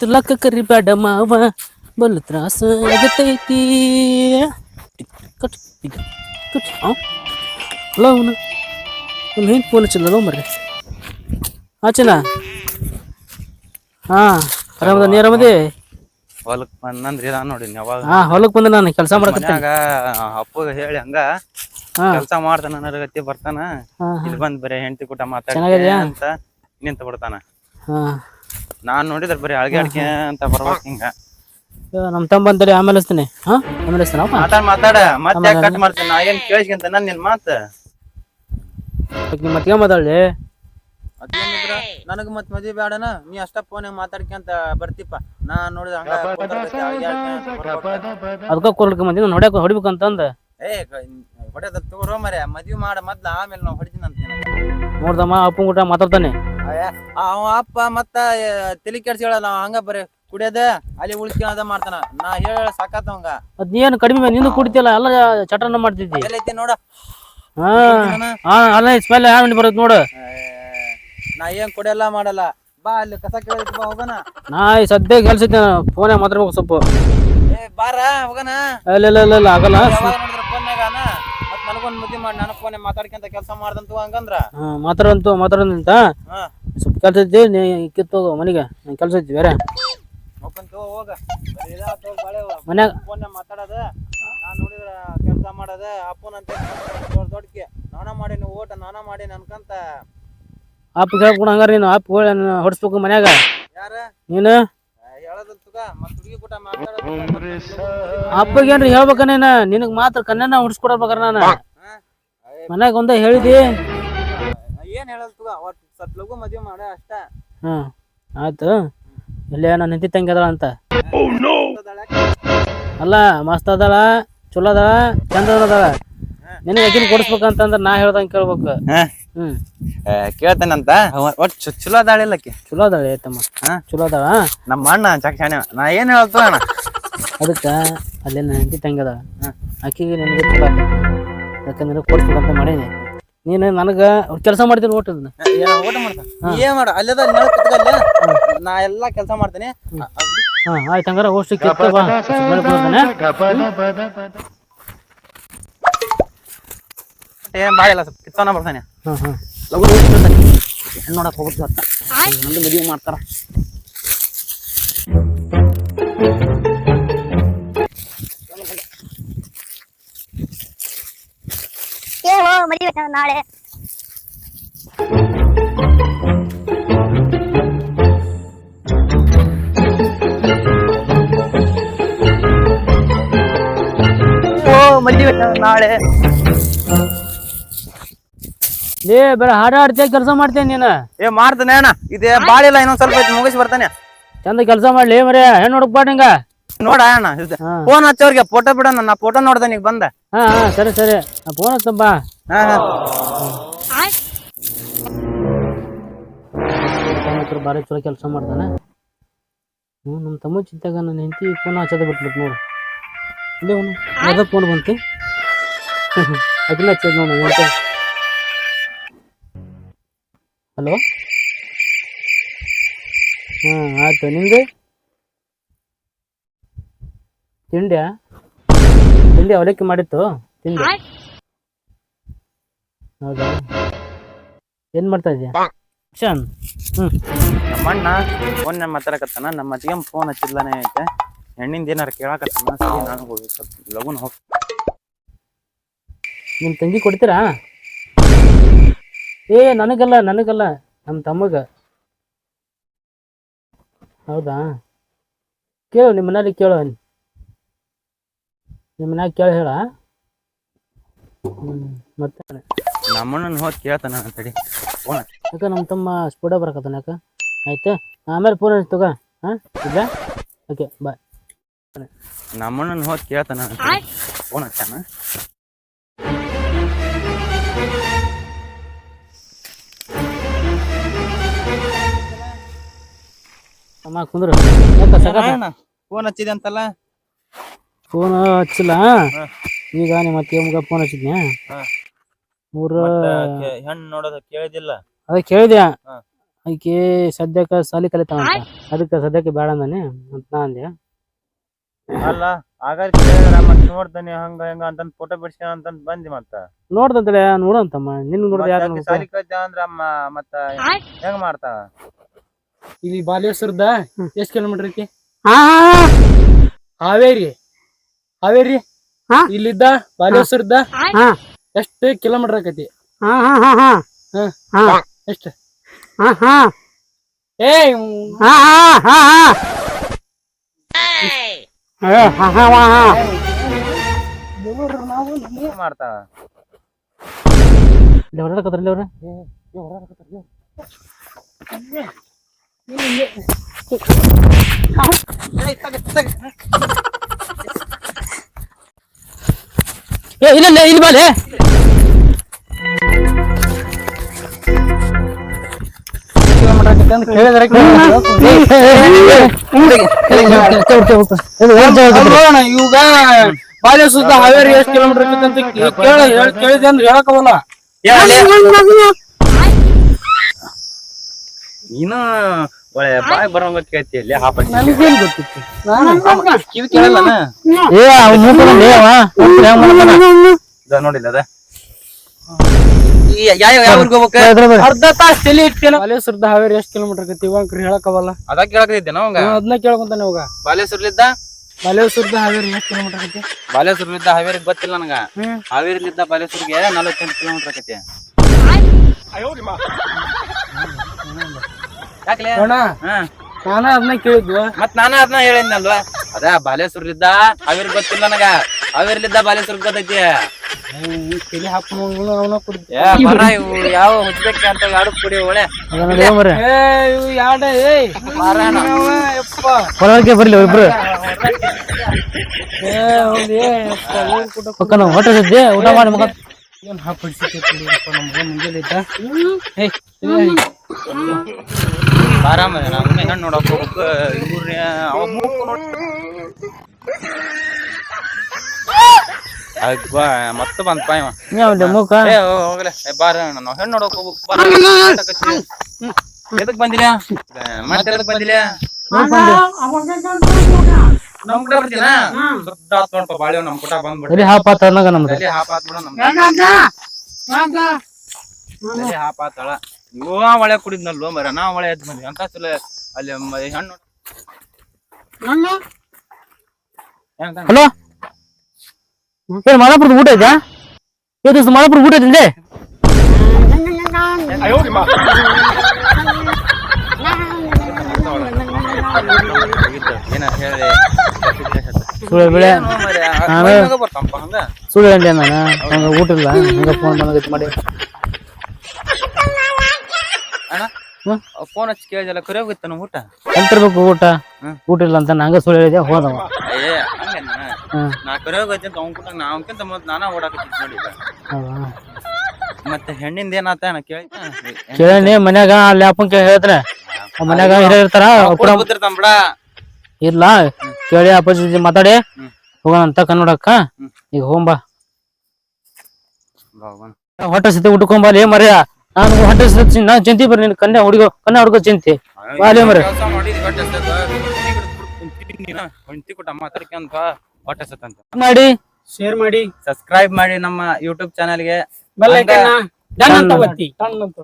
ತಿಲಕ ಕರಿಬೇಡ ಮಾವ ಬಲು ತ್ರಾಸ ಆಗತೈತಿ. ಕಟ್ ಈಗ ಕಟ್ ಹಲೋ ಅವನು ನಮ್ಮ ಹೆಂಗೆ ಫೋನ್ ಹಚ್ಚಿಲ್ಲ ಮರ್ರಿ. ಆಚನ ಹಾ ಆರಾಮದ ನೀ ಆರಾಮದಿ? ಹೊಲಕ್ ಬಂದಂದ್ರಿ ನಾ ನೋಡಿ ಯಾವಾಗ? ಹಾ ಹೊಲಕ್ಕೆ ಬಂದ ನಾನು ಕೆಲಸ ಮನ್ಯಾಗ ಅಪ್ಪಗ ಹೇಳಿ ಹಂಗ ಕೆಲಸ ಮಾಡ್ತಾನ ಗತಿ ಬರ್ತಾನ. ಇಲ್ಲಿ ಬಂದ್ ಬರೀ ಹೆಂಡತಿ ಕೂಟ ಮಾತಾಡ್ಕೆ ಅಂತ ನಿಂತ ಬಿಡ್ತಾನ ಹಾ. ನಾನ್ ನೋಡಿದ್ರೆ ಬರೀ ಅಳ್ಗಾಡ್ಕೆ ಅಂತ ಬರ್ಬೇಕು ಹಿಂಗ. ನಮ್ಮ ತಮ್ಮ ಬಂದರೆ ಆಮೇಲೆ ಹಚ್ತೀನಿ ಹಾ? ಆಮೇಲೆ ಹಚ್ತಾನಪ್ಪ ಮಾತಾಡ್ ಮಾತಾಡ. ಮತ್ತೆ ಕಟ್ ಮಾಡ್ತೀನಿ? ನಾ ಏನ್ ಕೇಳಿಸ್ಕೊಂತ ನನ್ ನಿನ್ ಮಾತ. ನಿಮ್ಮ ಮತ್ತೆ ಮಾತಾಡಲಿ? ಅದೇನಿದ್ರ ನನಗ ಮತ್ ಮದ್ವಿ ಬೇಡನ ನೀ ಅಷ್ಟ ಫೋನ್ ಮಾತಾಡ್ಕಂತ ಬರ್ತಿಪ್ಪ. ನಾ ನೋಡಿದ್ರೆ ಹಂಗ ಕುಂದ್ರಕತ್ತಿ ಅಳ್ಗ್ಯಾಡ್ಕೆ ಅಂತ. ಬರ್ಬೇಕು. ಅದಕ್ಕೆ ಕೊರ್ಲಿಕ್ಕೆ ಬಂದಿ ನಾನು ಹೊಡ್ಯಾಕ ಹೊಡಿಬೇಕಂತಂದ. ಏ ಹೊಡೆದ ತಗೋರೋ ಮರೆ ಮದ್ವಿ ಮಾಡ ಮೊದ್ಲ ಆಮೇಲೆ ನಾವ್ ಹೊಡಿತೀನಿ ಅಂತ ನೋಡ್ದಮ್ಮ ಅಪ್ಪ ಊಟ ಮಾತಾಡ್ತಾನೆ. ಅವ ಅಪ್ಪ ಮತ್ತ ತಲಿ ಕೆಡ್ಸ್ಕೊಳಲ್ಲ ಅವ ಹಂಗ ಬರೀ ಕುಡಿಯೋದ? ಅಲ್ಲಿ ಉಳಿಸ್ಕೊಳದ ಮಾಡ್ತಾನ. ನಾ ಹೇಳ ಸಾಕಾತ ಅವಂಗ. ಅದ್ ಏನು ಕಡಿಮೆ ನೀನು ಕುಡಿತಿಲ್ಲ ಎಲ್ಲ ಚಟನ ಮಾಡ್ತಿದ್ದಿ. ಎಲ್ಲೈತಿ ನೋಡ. ಹಾ ಹಾ ಅಲ್ಲ ಸ್ಮೆಲ್ ಯಾವ ಬರುತ್ತೆ ನೋಡು. ನಾ ಏನ್ ಕುಡಿಯಲ್ಲ ಮಾಡಲ್ಲ. ಬಾ ಅಲ್ಲಿ ಕಸ ಕೇಳಿದ್ ಬಾ ಹೋಗೋಣ. ನಾ ಈ ಸದ್ಯ ಕೆಲ್ಸಿದ್ದೆ ಫೋನೇ ಮಾತಾಡ್ಬೇಕು ಸ್ವಲ್ಪ. ಏ ಬಾರ ಹೋಗೋಣ. ಇಲ್ಲ ಇಲ್ಲ ಇಲ್ಲ ಇಲ್ಲ ಆಗಲ್ಲ. ಯಾವಾಗ ನೋಡಿದ್ರ ಫೋನ್ಯಾಗನ ಮತ್ ನನಗೊಂದ್ ಮದ್ವಿ ಮಾಡಿ ನಾನು ಫೋನ್ ಮಾತಾಡ್ಕೊಂತ ಕೆಲಸ ಮಾಡ್ದಂತು ಹಂಗಂದ್ರ? ಹಾ ಮಾತಾಡಂತು ಮಾತಾಡಂತ. ಹಾ. ಕೆಲಸ ಐತಿ ನೀ ಕಿತ್ತೋಗು ಮನೆಗೆ ನಂಗೆ ಕೆಲಸ ಐತಿ ಬೇರೆ ಹೋಗ ಮನ್ಯಾಗ ಮಾತಾಡೋದ. ನಾನ್ ನೋಡಿದ್ರ ಕೆಲಸ ಮಾಡದ. ಅಪ್ಪನ ಅಂತ ದೊಡ್ಡ ದೊಡ್ಡಕ್ಕೆ ನಾನ ಮಾಡೀನಿ ಓಟ ನಾನ ಮಾಡೀನಿ ಅನ್ಕಂತ. ಅಪ್ಪ ಕೇಳ್ಕೊಂಡು ಹಂಗಾರ ನೀನು ಅಪ್ಪ ಹೇಳಿ ಹೊಡಿಸ್ಬೇಕು ಮನ್ಯಾಗ? ಯಾರ? ನೀನು? ಅಪ್ಪಗೇನ್ರಿ ಹೇಳ್ಬೇಕನೇನ ನಿನಗ್ ಮಾತ್ರ ಕನ್ಯನ ಹೊಡಿಸ್ಕೊಡ್ಬೇಕಾರ ನಾನು? ಮನ್ಯಾಗ ಒಂದ ಹೇಳಿದಿ. ಏನ್ ಹೇಳಲ್ ತುಗ ಒಟ್ ಸ್ವಲ್ಪ ಲಘು ಮದ್ವೆ ಮಾಡ ಅಷ್ಟ. ಹಾ ಆಯ್ತು. ಇಲ್ಲೇ ನನ್ನ ಹೆಂಡತಿ ತಂಗಿ ಅದಾಳ ಅಂತ. ಅಲ್ಲ ಮಸ್ತ್ ಅದಾಳ ಚಲೋ ಅದಾಳ ಚಂದ ಅದಾಳ. ನಿನಗೆ ಅಕಿನ ಕೊಡಿಸ್ಬೇಕಂತಂದ್ರ ನಾ ಹೇಳ್ದಂಗೆ ಕೇಳ್ಬೇಕು. ಹ್ಮ್. ಕೇಳ್ತೇನಂತ? ಒಟ್ ಚು- ಚಲೋ ಅದಾಳಿಲ್ಲಕ್ಕೆ ಚಲೋ ಅದಾಳ ತಮ್ಮ. ಹಾ? ಚಲೋ ಅದಾಳ? ನಮ್ಮ ಅಣ್ಣ ಚಕ್ಷಾಣೆ ನಾ ಏನ್ ಹೇಳ್ತು ಅಣ್ಣ? ಅದಕ್ಕೆ ಅಲ್ಲೇ ನನ್ನ ಹೆಂಡತಿ ತಂಗಿ ಅದಾಳ. ಆಕಿಗೆ ನಿನಗೆ ಚಲೋ ಆಕೈತಿ ಯಾಕಂದ್ರೆ ಕೊಡಿಸ್ಬೇಕಂತ ಮಾಡೀನಿ. ನೀನು ನನಗೆ ಕೆಲಸ ಮಾಡ್ತೀನಿ ಒಟ್ಟು ಅದನ್ನ. ಏನ್ ಊಟ ಮಾಡ್ತಾನ ಏನ್ ಮಾಡ ಅಲ್ಲದ ಕುತ್ಕಲ್ಲ? ನಾ ಎಲ್ಲಾ ಕೆಲಸ ಮಾಡ್ತೀನಿ. ಹಾಂ ಆಯ್ತು ಹಂಗಾರೆ ಹೋಷ್ಟು ಕಿತ್ತ ಬಾ. ಸುಮ್ನೆ ಕೂತ್ಕೊಳ್ತಾನೆ. ಏನ್ ಬಾಳಿಲ್ಲ ಸ್ವಲ್ಪ ಕಿತ್ತೋನ ಬರ್ತಾನೆ. ಹಾಂ ಹಾಂ. ಲಗು ನೋಡಕ್ಕೆ ನಂದು ಮದುವೆ ಮಾಡ್ತಾರ. ನಾಳೆ. ಓ ಮದ್ವೆ ನಾಳೆ. ಲೇ ಬೇರೆ ಹಾಡ ಹಾಡ್ತೀಯ ಕೆಲಸ ಮಾಡ್ತೇನೆ ನೀನು. ಏ ಮಾಡ್ತಾನೆ ಅಣ್ಣ. ಇದೆ ಬಾಳಿಲ್ಲ ಇನ್ನೊಂದ್ ಸ್ವಲ್ಪ ಐತಿ ಮುಗಿಸಿ ಬರ್ತಾನೆ. ಚಂದ ಕೆಲಸ ಮಾಡ್ಲಿ ಮರಿ ಹೆಣ್ಣು ನೋಡಕ್ ಬಾಡ್ ಹಿಂಗ ನೋಡ ಅಣ್ಣ. ಫೋನ್ ಹಚ್ಚವ್ರಿಗೆ ಫೋಟೋ ಬಿಡೋಣ ನಾ ಫೋಟೋ ನೋಡ್ದೆ ನೀಗ ಬಂದ. ಹಾ ಹಾಂ ಸರಿ ಸರಿ. ಫೋನ್ ಫೋನ್ ಹಚ್ಚಪ್ಪ ಹಾ ಹಾ. ಹತ್ರ ಭಾರಿ ಚಲೋ ಕೆಲಸ ಮಾಡ್ತಾನೆ. ಹ್ಞೂ ನಮ್ಮ ತಮ್ಮ ಚಿಂತಾಗ ನನ್ನ ಹೆಂಡತಿ ಫೋನ್ ಹಚ್ಚದ ಬಿಟ್ಬಿಟ್ಟು ನೋಡು. ಇಲ್ಲೇ ಅವನು ಅದ ಫೋನ್ ಬಂತು. ಅದನ್ನ ಹಚ್ಚೋದು ನೋಡು ಅಂತ. ಹಲೋ? ಹ್ಞೂ ಆಯ್ತು. ನಿಂದು? ತಿಂಡ್ಯಾ? ತಿಂಡಿ ಅವಲಕ್ಕಿ ಮಾಡಿತ್ತು. ತಿಂಡಿ? ಹೌದಾ? ಏನ್ ಮಾಡ್ತಾ ಇದೀಯಾ? ನಮ್ಮ ಅಣ್ಣ ಫೋನ್ ಮಾತಾಡಕತ್ತಾನ ನಮ್ಮ ಅಜ್ಜಿಗೆ ಫೋನ್ ಹಚ್ಚಿದ್ಲಾನೆ ಐತೆ. ಹೆಣ್ಣಿಂದ ಏನಾರ ಕೇಳಕತ್ತಾನ? ಸರಿ ನಾನು ಹೋಗಿ ಸ್ವಲ್ಪ ಲಗುನ್ ಹೋಗ್. ನಿಮ್ ತಂಗಿ ಕೊಡ್ತೀರಾ? ಏ ನನಗಲ್ಲ ನನಗಲ್ಲ. ನಮ್ಮ ತಮ್ಮಗ. ಹೌದಾ? ಕೇಳು ನಿಮ್ಮ ಮನೇಲಿ ಕೇಳು ನಿಮ್ಮ ಮನ್ಯಾಗ ಕೇಳಿ ಹೇಳ. ಮತ್ತೆ? ನಮ್ಮಣ್ಣನ ಹೋಗಿ ಕೇಳ್ತಾನ ಅಂತೇಳಿ ಫೋನ್ ಯಾಕ ನಮ್ಮ ತಮ್ಮ ಸ್ಪೀಡ ಬರಕತ್ತಾನ ಅಕ್ಕ ಆಯ್ತು? ಆಮೇಲೆ ಫೋನ್ ತಗೋ. ಹಾಂ? ಇಲ್ಲ ಓಕೆ ಬಾಯ್ ನಮ್ಮಣ್ಣನ ಹೋಗಿ ಕೇಳ್ತಾನ ಅಂತೇಳಿ ಫೋನ್ ಹಚ್ಚಾನ? ಅಮ್ಮ ಕುಂದ್ರು. ಯಾಕೆ ಸಕಾತ ಫೋನ್ ಹಚ್ಚಿದೆ ಅಂತಲ್ಲ? ಫೋನ್ ಹಚ್ಚಿಲ್ಲ ಈಗ ನಿಮ್ಮ ಮತ್ತೆ ಫೋನ್ ಹಚ್ಚಿದ್ನ್ಯಾ? ಹಾ. ಮೂರು ಹೆಣ್ಣು ನೋಡೋದ ಕೇಳಿದಿಲ್ಲ? ಅದ ಕೇಳಿದೆ. ಹಾ. ಆಕೆ ಸದ್ಯಕ್ಕೆ ಸಾಲಿ ಕಲಿತಾವಂತ ಅದಕ್ಕೆ ಸದ್ಯಕ್ಕೆ ಬೇಡ ಅಂದಾನೆ ಅಂತ ನಾ ಅಂದೆ. ಅಲ್ಲ ಆಗಾರ ಕೇಳಿದ್ರ ಮತ್ ನೋಡ್ತಾನೆ ಹಂಗ ಹೆಂಗ ಅಂತಂದ್ ಫೋಟೋ ಬಿಡ್ಸ್ಯಾನ ಅಂತ ಬಂದಿ ಮತ್ತ? ನೋಡ್ದಂತಳೆ ನೋಡಂತಮ್ಮ ನಿನ್ ನೋಡ್ದೆ ಮತ್ತ್ ಯಾರು ಆಕಿ ಸಾಲಿ ಕಲ್ತ ಅಂದ್ರ ಅಮ್ಮ ಮತ್ತ ಹೆಂಗ್ ಮಾಡ್ತಾಳ? ಇಲ್ಲಿ ಬಾಲೇಶ್ವರದ ಎಷ್ಟ್ ಕಿಲೋಮೀಟರ್ ಐತಿ? ಹಾ ಹಾವೇರಿ. ಹಾವೇರಿ? ಹಾ? ಇಲ್ಲಿದ್ದ ಬಾಲೇಶ್ವರದ ಹಾ. ಎಷ್ಟ್ ಕಿಲೋಮೀಟರ್ ಆಕತಿ? ಹಾ ಹಾ ಹಾ ಹಾ. ಹಾ. ಹಾ. ಎಷ್ಟ್? ಹಾ ಹಾ. ಏ ಹಾ ಹಾ ಹಾ ಏ ಹಾ ಹಾ ಹಾ ಮಾಡ್ತಾಳ ಇಲ್ಲಿ ಹೊರಡಕತ್ರಲ್ಲಿ ಅವ್ರ? ಏ ಇಲ್ಲ ಇಲ್ಲ ಇಲ್ಲಿ ಬಾಲೆ ಕಿಲೋಮೀಟರ್ ಬಾಲ್ಯ ಇವಾಗ ಬಾಲೇಶ್ವರದ ಹಾವೇರಿ ಎಷ್ಟು ಕಿಲೋಮೀಟರ್ ಅಂತ ಕೇಳ ಕೇಳಿದೆ ಅಂದ್ರೆ ಹೇಳಕವಲ್ಲ ನೀನ ಒಳ್ಳೆ ಬಾಯ್ ಬರೋಂಗ ಕೇಳ್ತಿ ಇಲ್ಲಿ ಹಾಪಟ್ಟಿ ನನಗೇನ್ ಗೊತ್ತಿತ್ತು ಕಿವಿ ನೋಡಿಲ್ಲ ಅದ ಯಾವ ಯಾವ ಊರ್ಗ್ ಹೋಗ್ಬೇಕ? ಅರ್ಧ ತಾಸ್ ತಲೆ ಇಟ್ಟೇನ ಬಾಲೇಶ್ವರದ ಹಾವೇರಿ ಎಷ್ಟು ಕಿಲೋಮೀಟರ್ ಆಕತಿ ಇವಾಗ ಹೇಳಕವಲ್ಲ ಅದ ಕೇಳಕತ್ತಿದ್ದೆ ನಾವಂಗ ಅದನ್ನ ಕೇಳ್ಕೊಂತಾನೆ ಇವಾಗ. ಬಾಲೇಶ್ವರ್ಲಿದ್ದ ಬಾಲೇಶ್ವರದ ಹಾವೇರಿ ಎಷ್ಟು ಕಿಲೋಮೀಟರ್ ಆಕತಿ? ಬಾಲೇಶ್ವರ್ಲಿದ್ದ ಹಾವೇರಿಗೆ ಗೊತ್ತಿಲ್ಲ ನನಗ. ಹಾವೇರಿಲಿದ್ದ ಬಾಲೇಶ್ವರ್ಗೆ ನಲವತ್ತೆಂಟು ಕಿಲೋಮೀಟರ್ ಆಕತಿ. ಯಾಕಲೇ? ನಾನ ಅದನ್ನ ಕೇಳಿದ್ವ. ಮತ್ ನಾನ ಅದನ್ನ ಹೇಳಿದ್ನಲ್ವಾ? ಅದ ಬಾಲೇಶ್ವರ್ಲಿದ್ದ ಹಾವೇರಿ ಗೊತ್ತಿಲ್ಲ ನನಗ. ಹಾವೇರಿಲಿದ್ದ ಬಾಲೇಶ್ವರ್ ಗೊತ್ತೈತಿ ತಲೆ ಹಾಕೊಂಡು ಅವನ ಕುಡ್ದು ಏ ಬರ ಇವು ಯಾವ ಹುಚ್ಚಕ್ಕೆ ಅಂತ ಆಡು ಕುಡಿ ಒಳ್ಳೆ ಅದನ್ನ ಮರ ಏ ಇವು ಯಾಡ ಏಯ್ ಅವ ಯಪ್ಪ ಹೊರಗೆ ಬರ್ಲಿ ಇಬ್ರು ಏ ಹೌದು ಏ ಯಪ್ಪ ಏನ್ ಕುಟ ಪಕ್ಕ ನಾವು ಹೊಟ್ಟೆ ಸದ್ದೆ ಊಟ ಮಾಡಿ ಮಗ ಏನ್ ಹಾಪಡಿಸಿಕೆ ಕುಡಿಯಪ್ಪ ನಮ್ಗೆ ಮುಂಜಾನೆ ಇದ್ದ ಏಯ್ ಏಯ್ ಆರಾಮ ನಾವು ಹೆಣ್ಣು ನೋಡಕ್ ಹೋಗ್ಬೇಕು ಇವ್ರ ಅವ ಮೂಕು ನೋಡ್ ಅಬ್ಬಾ ಮತ್ತೆ ಬಂತ ಏ ಹೋಗ್ಲೆ. ಬಾರ ನಾವು ಹೆಣ್ಣು ನೋಡಕ್ ಹೋಗ್ಬೇಕು. ಎದಕ್ ಬಂದಿಲ್ಲ ಮತ್ತೆ ಎದಕ್ ಬಂದಿಲ್ಲ ನಮ್ ಕಡೆ ಬರ್ತೀನ? ಸುದ್ದ ಆತ್ ನೋಡ್ಪ ಬಾಳೆ ನಮ್ ಕೂಟ ಬಂದ್ಬಿಡ್ರಿ ನಮ್ದು? ಹಾಪ ಆತ್ ಬಿಡ ನಮ್ ತಲೆ ಹಾಪ ಆತಳ ಇವ ಒಳೆ ಕುಡಿದ್ನಲ್ವ ಮರ ನಾ ಒಳೆ ಎದ್ ಬಂದ್ವಿ. ಅಂತ ಚಲೋ ಅಲ್ಲಿ ಹೆಣ್ಣು ಹಲೋ? ಏನ್ ಮಾಲಾಪುರದ ಊಟ ಐತಾ ಏ ದೋಸ್ತ ಮಾಲಾಪುರ ಊಟ ಐತಿ ಹೋಗಿದ್ದು. ಏನ ಹೇಳಿ ಸುಳ್ಳು ಬೆಳೆ ಹಂಗ ಬರ್ತಾನಪ್ಪ ಹಂಗ ಸುಳ್ಳು ಹೇಳಿ ನಾನು ಹಂಗ ಊಟ ಇಲ್ಲ ಹಂಗ ಫೋನ್ ಬಂದೈತಿ ಮಾಡಿ ಅಣ್ಣ ಫೋನ್ ಹಚ್ಚಿ ಕೇಳಿದಲ್ಲ ಕರೆ ಹೋಗಿತ್ತಾನ ಊಟ ಎಂತಿರ್ಬೇಕು ಊಟ ಊಟ ಇಲ್ಲ ಅಂತ ನಂಗ ಸುಳ್ಳು ಹೇಳಿದೆ ಹೋದವ ಏ ಹಂಗ ಹ್ಮ್. ನಾ ಕರೆಯೋಗ ಅಂತ ಅವ್ನ ನಾ ಅವನಕ್ಕಿಂತ ಮೊದ್ಲು ನಾನ ಓಡಾಕತ್ತಿದ್ ನೋಡಿ ಈಗ. ಹೌದಾ? ಮತ್ತೆ ಹೆಣ್ಣಿಂದ ಏನಾತ ಕೇಳಿ ಕೇಳೇನಿ ಮನ್ಯಾಗ ಅಲ್ಲಿ ಅಪ್ಪನ್ ಕೇಳಿ ಹೇಳ್ತಾನೆ ಮನ್ಯಾಗ ಹಿರಿಯರ್ ಇರ್ತಾರ ಬಿಡ ಇಲ್ಲ ಕೇಳಿ ಅಪ್ಪಾಜಿ ಜೊತೆ ಮಾತಾಡಿ. ಹೋಗೋಣ ಅಂತ ಕನ್ನಡಕ್ಕ. ಈಗ ಹೋಗ್ಬಾ. ಹೊಟ್ಟೆ ಸತಿ ಉಟ್ಕೊಂಬಲ್ಲಿ ಮರ್ಯ ನಾನು ಹೊಟ್ಟೆ ಸತಿ ನಾ ಚಿಂತಿ ಬರ್ರಿ ನಿನ್ ಕನ್ಯಾ ಹುಡುಗ ಕನ್ಯಾ ಹುಡುಗ ಚಿಂತಿ ಬಾಲಿ ಮರೆ. ಕೆಲ್ಸ ಮಾಡಿದ್ ಹೊಟ್ಟೆ ಕುಂತೀನಿ ನೀನ. ಹೊಂಟಿ ಕೊಟ್ಟ ಮಾತಾಡ್ಕೊಂತ ಹೊಟ್ಟೆ. ಮಾಡಿ. ಶೇರ್ ಮಾಡಿ. ಸಬ್ಸ್ಕ್ರೈಬ್ ಮಾಡಿ ನಮ್ಮ ಯೂಟ್ಯೂಬ್ ಚಾನಲ್ಗೆ ಬೆಲ್ ಐಕನ್ನ ಡನ್ ಅಂತ ಒತ್ತಿ. ಡನ್ ಅಂತ